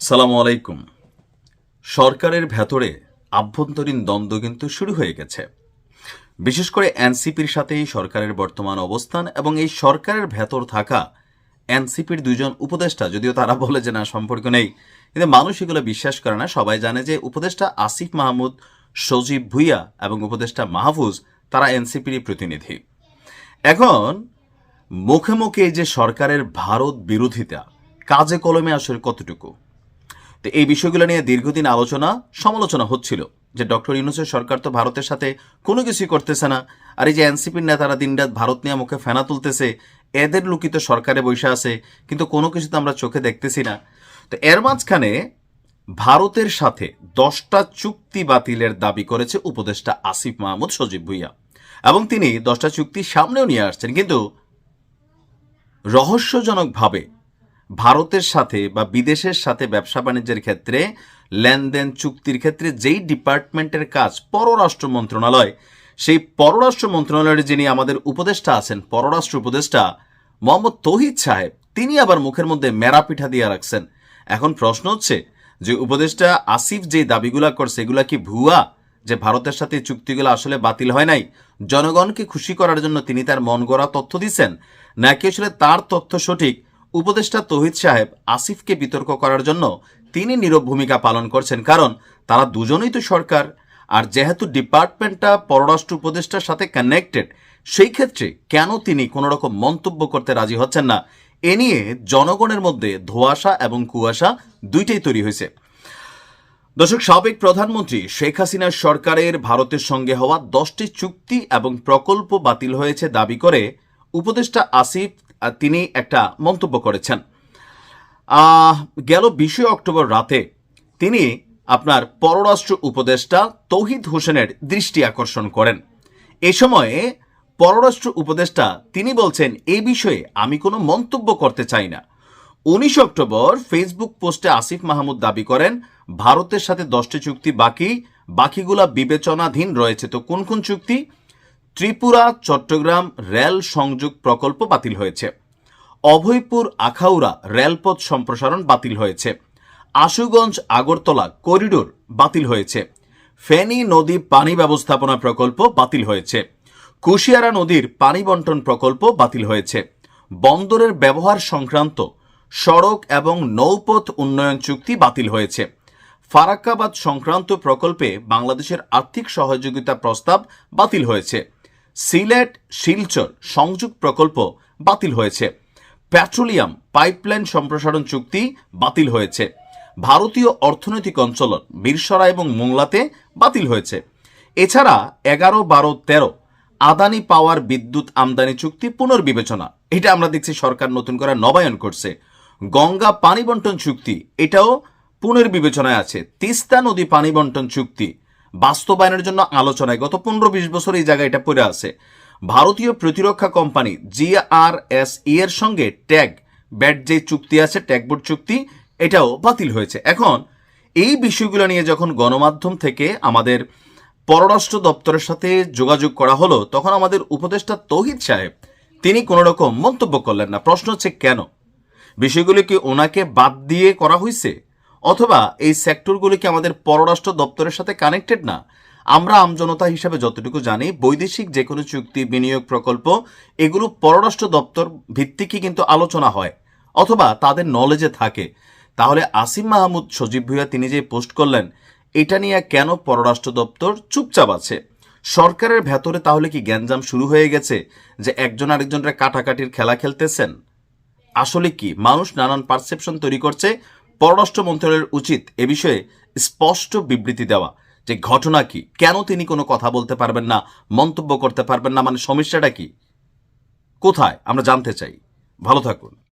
সালামু আলাইকুম। সরকারের ভেতরে আভ্যন্তরীণ দ্বন্দ্ব কিন্তু শুরু হয়ে গেছে। বিশেষ করে এনসিপির সাথে এই সরকারের বর্তমান অবস্থান এবং এই সরকারের ভেতর থাকা এনসিপির দুজন উপদেষ্টা, যদিও তারা বলে যে না, সম্পর্ক নেই। কিন্তু মানুষ এগুলো বিশ্বাস করে না। সবাই জানে যে উপদেষ্টা আসিফ মাহমুদ, সজীব ভুইয়া এবং উপদেষ্টা মাহফুজ, তারা এনসিপির প্রতিনিধি। এখন মুখে মুখে যে সরকারের ভারত বিরোধিতা, কাজে কলমে আসলে কতটুকু? তো এই বিষয়গুলো নিয়ে দীর্ঘদিন আলোচনা, সমালোচনা হচ্ছিল যে ডক্টর ইউনুসের সরকার তো ভারতের সাথে কোনো কিছুই করতেছে না। আর এই যে এনসিপির নেতারা দিনরাত ভারত নিয়ে মুখে ফেনা তুলতেছে, এদের লুকিত সরকারে বসে আছে, কিন্তু কোনো কিছু তো আমরা চোখে দেখতেছি না। তো এর মাঝখানে ভারতের সাথে দশটা চুক্তি বাতিলের দাবি করেছে উপদেষ্টা আসিফ মাহমুদ সজীব ভুইয়া। এবং তিনি দশটা চুক্তি সামনেও নিয়ে আসছেন, কিন্তু রহস্যজনকভাবে ভারতের সাথে বা বিদেশের সাথে ব্যবসা বাণিজ্যের ক্ষেত্রে, লেনদেন চুক্তির ক্ষেত্রে যেই ডিপার্টমেন্টের কাজ পররাষ্ট্র মন্ত্রণালয়, সেই পররাষ্ট্র মন্ত্রণালয়ের যিনি আমাদের উপদেষ্টা আছেন, পররাষ্ট্র উপদেষ্টা মোহাম্মদ তৌহিদ সাহেব, তিনি আবার মুখের মধ্যে মেরা পিঠা দিয়ে রাখছেন। এখন প্রশ্ন হচ্ছে যে উপদেষ্টা আসিফ যে দাবিগুলা করছে এগুলা কি ভুয়া? যে ভারতের সাথে চুক্তিগুলো আসলে বাতিল হয় নাই? জনগণকে খুশি করার জন্য তিনি তার মন গড়া তথ্য দিচ্ছেন, নাকি আসলে তার তথ্য সঠিক? উপদেষ্টা তহিদ সাহেব আসিফকে বিতর্ক করার জন্য তিনি নীরব ভূমিকা পালন করছেন, কারণ তারা দুজনেই তো সরকার। আর যেহেতু ডিপার্টমেন্টটা পররাষ্ট্র উপদেষ্টার সাথে কানেক্টেড সেই ক্ষেত্রে কেন তিনি কোনো রকম মন্তব্য করতে রাজি হচ্ছেন না? এ নিয়ে জনগণের মধ্যে ধোঁয়াশা এবং কুয়াশা দুইটাই তৈরি হয়েছে। দর্শক, সাবেক প্রধানমন্ত্রী শেখ হাসিনার সরকারের ভারতের সঙ্গে হওয়া দশটি চুক্তি এবং প্রকল্প বাতিল হয়েছে দাবি করে উপদেষ্টা আসিফ তিনি একটা মন্তব্য করেছেন। গেল বিশে অক্টোবর রাতে তিনি আপনার পররাষ্ট্র উপদেষ্টা তৌহিদ হোসেনের দৃষ্টি আকর্ষণ করেন। এ সময়ে পররাষ্ট্র উপদেষ্টা তিনি বলছেন এই বিষয়ে আমি কোনো মন্তব্য করতে চাই না। উনিশ অক্টোবর ফেসবুক পোস্টে আসিফ মাহমুদ দাবি করেন, ভারতের সাথে দশটি চুক্তি বাকি, বাকিগুলা বিবেচনাধীন রয়েছে। তো কোন কোন চুক্তি? ত্রিপুরা, চট্টগ্রাম রেল সংযোগ প্রকল্প বাতিল হয়েছে। অভয়পুর, আখাউড়া রেলপথ সম্প্রসারণ বাতিল হয়েছে। আশুগঞ্জ, আগরতলা করিডোর বাতিল হয়েছে। ফেনী নদী পানি ব্যবস্থাপনা প্রকল্প বাতিল হয়েছে। কুশিয়ারা নদীর পানি বন্টন প্রকল্প বাতিল হয়েছে। বন্দরের ব্যবহার সংক্রান্ত সড়ক এবং নৌপথ উন্নয়ন চুক্তি বাতিল হয়েছে। ফারাক্কাবাদ সংক্রান্ত প্রকল্পে বাংলাদেশের আর্থিক সহযোগিতা প্রস্তাব বাতিল হয়েছে। সিলেট, শিলচর সংযোগ প্রকল্প বাতিল হয়েছে। পেট্রোলিয়াম পাইপলাইন সম্প্রসারণ চুক্তি বাতিল হয়েছে। ভারতীয় অর্থনৈতিক অঞ্চল বীরসরা এবং মোংলাতে বাতিল হয়েছে। এছাড়া এগারো, বারো, তেরো আদানি পাওয়ার বিদ্যুৎ আমদানি চুক্তি পুনর্বিবেচনা। এটা আমরা দেখছি সরকার নতুন করে নবায়ন করছে। গঙ্গা পানি বন্টন চুক্তি, এটাও পুনর্বিবেচনায় আছে। তিস্তা নদী পানি বন্টন চুক্তি বাস্তবায়নের জন্য আলোচনায় গত পনেরো বিশ বছর এই জায়গায় এটা পড়ে আছে। ভারতীয় প্রতিরক্ষা কোম্পানি জিআরএসই এর সঙ্গে ট্যাগ, ব্যাট যে চুক্তি আছে, ট্যাগবোর্ড চুক্তি, এটাও বাতিল হয়েছে। এখন এই বিষয়গুলো নিয়ে যখন গণমাধ্যম থেকে আমাদের পররাষ্ট্র দপ্তরের সাথে যোগাযোগ করা হলো, তখন আমাদের উপদেষ্টা তৌহিদ সাহেব, তিনি কোনো রকম মন্তব্য করলেন না। প্রশ্ন হচ্ছে কেন? বিষয়গুলি কি ওনাকে বাদ দিয়ে করা হয়েছে অথবা এই সেক্টরগুলি কি আমাদের পররাষ্ট্র দপ্তরের সাথে কানেক্টেড না? আমরা আমজনতা হিসাবে যতটুকু জানি, বৈদেশিক যে কোনো চুক্তি, বিনিয়োগ প্রকল্প, এগুলো পররাষ্ট্র দপ্তর ভিত্তিকই কিন্তু আলোচনা হয়, অথবা তাদের নলেজে থাকে। তাহলে আসিম মাহমুদ সজীব ভুইয়া তিনি যে পোস্ট করলেন, এটা নিয়ে কেন পররাষ্ট্র দপ্তর চুপচাপ আছে? সরকারের ভেতরে তাহলে কি গ্যাঞ্জাম শুরু হয়ে গেছে যে একজন আরেকজনরা কাটাকাটির খেলা খেলতেছেন? আসলে কি মানুষ নানান পারসেপশন তৈরি করছে পররাষ্ট্র মন্ত্রণালয়ের উচিত এ বিষয়ে স্পষ্ট বিবৃতি দেওয়া যে ঘটনা কি? কেন তিনি কোনো কথা বলতে পারবেন না, মন্তব্য করতে পারবেন না? মানে সমস্যাটা কি? কোথায়? আমরা জানতে চাই। ভালো থাকুন।